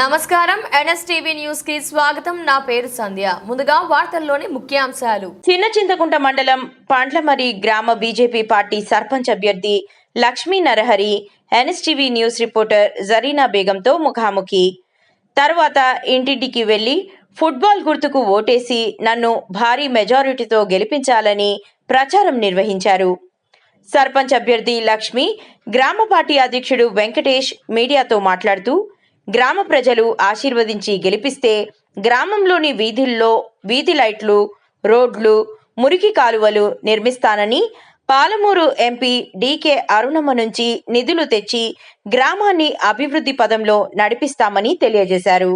నమస్కారం. ఎన్ఎస్టీవీ న్యూస్కి స్వాగతం. నా పేరు సంధ్య. ముందుగా వార్తల్లోని ముఖ్యాంశాలు. చిన్న చింతకుంట మండలం పండ్లమరి గ్రామ బీజేపీ పార్టీ సర్పంచ్ అభ్యర్థి Lakshmi Narahari NSTV news reporter Zarina బేగంతో ముఖాముఖి. తర్వాత ఇంటింటికి వెళ్ళి ఫుట్బాల్ గుర్తుకు ఓటేసి నన్ను భారీ మెజారిటీతో గెలిపించాలని ప్రచారం నిర్వహించారు. సర్పంచ్ అభ్యర్థి లక్ష్మి గ్రామ పార్టీ అధ్యక్షుడు వెంకటేష్ మీడియాతో మాట్లాడుతూ గ్రామ ప్రజలు ఆశీర్వదించి గెలిపిస్తే గ్రామంలోని వీధుల్లో వీధి లైట్లు రోడ్లు మురికి కాలువలు నిర్మిస్తానని పాలమూరు ఎంపీ డీకే అరుణమ్మ నుంచి నిధులు తెచ్చి గ్రామాన్ని అభివృద్ధి పదంలో నడిపిస్తామని తెలియజేశారు.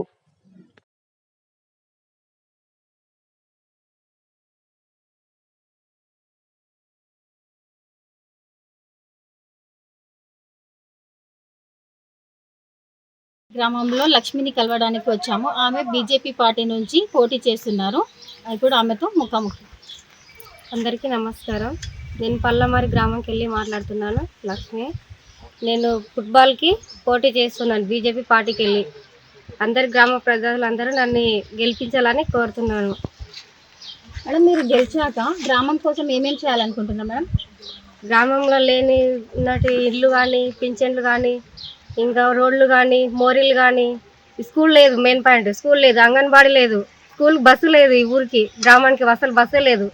గ్రామంలో లక్ష్మిని కలవడానికి వచ్చాము. ఆమె బీజేపీ పార్టీ నుంచి పోటీ చేస్తున్నారు. ఇప్పుడు ఆమెతో ముఖాముఖి. అందరికీ నమస్కారం. నేను పల్లమారి గ్రామంకి వెళ్ళి మాట్లాడుతున్నాను లక్ష్మి. నేను ఫుట్బాల్కి పోటీ చేస్తున్నాను బీజేపీ పార్టీకి వెళ్ళి. అందరి గ్రామ ప్రజలందరూ నన్ను గెలిపించాలని కోరుతున్నాను. మేడం మీరు గెలిచాక గ్రామం కోసం ఏమేమి చేయాలనుకుంటున్నారు మేడం? గ్రామంలో లేని ఉన్నటి ఇల్లు కానీ పింఛన్లు కానీ ఇంకా రోడ్లు కానీ మోరీలు కానీ స్కూల్ లేదు మెయిన్ పాయింట్. స్కూల్ లేదు అంగన్వాడీ లేదు. స్కూల్ బస్సు లేదు ఈ ఊరికి గ్రామానికి అసలు బస్సే లేదు.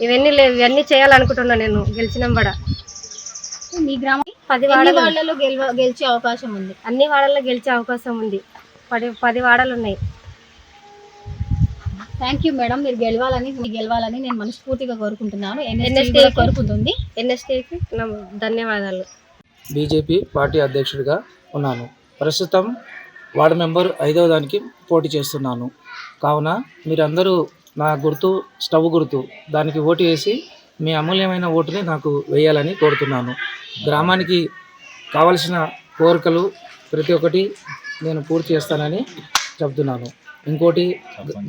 ఇవన్నీ లేవు ఇవన్నీ చేయాలనుకుంటున్నాను నేను గెలిచిన కూడా. మీ గ్రామం పది గెలిచే అవకాశం ఉంది? అన్ని వాడల్లో గెలిచే అవకాశం ఉంది. పది పది వాడలు ఉన్నాయి. Thank you madam. మీరు గెలవాలని మీరు గెలవాలని నేను మనస్ఫూర్తిగా కోరుకుంటున్నాను. ఎన్ఎస్టీ కోరుకుంటుంది. ఎన్ఎస్టీకి ధన్యవాదాలు. బీజేపీ పార్టీ అధ్యక్షుడిగా ఉన్నాను. ప్రస్తుతం వార్డు మెంబర్ ఐదవ దానికి పోటీ చేస్తున్నాను. కావున మీరందరూ నా గుర్తు స్టవ్ గుర్తు దానికి ఓటు వేసి మీ అమూల్యమైన ఓటుని నాకు వేయాలని కోరుతున్నాను. గ్రామానికి కావలసిన కోరికలు ప్రతి ఒక్కటి నేను పూర్తి చేస్తానని చెప్తున్నాను ఇంకోటి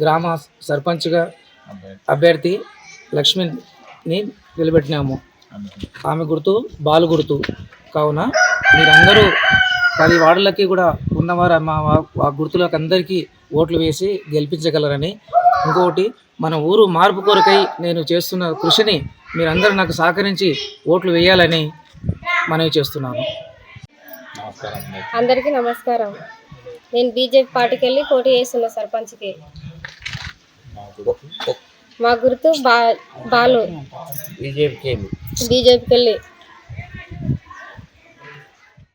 గ్రామ సర్పంచ్గా అభ్యర్థి లక్ష్మిని నిలబెట్టినాము. ఆమె గుర్తు బాలు గుర్తు. కావున మీరందరూ పది వార్డులకి కూడా ఉన్నవారు మా ఆ గుర్తులకు అందరికీ ఓట్లు వేసి గెలిపించగలరని. ఇంకొకటి మన ఊరు మార్పు కొరకై నేను చేస్తున్న కృషిని మీరందరూ నాకు సహకరించి ఓట్లు వేయాలని మనవి చేస్తున్నాను. అందరికీ నమస్కారం. నేను బీజేపీ పార్టీకి వెళ్ళి పోటీ చేస్తున్నా సర్పంచ్కి. మా గుర్తు బా బాలు. బీజేపీకి వెళ్ళి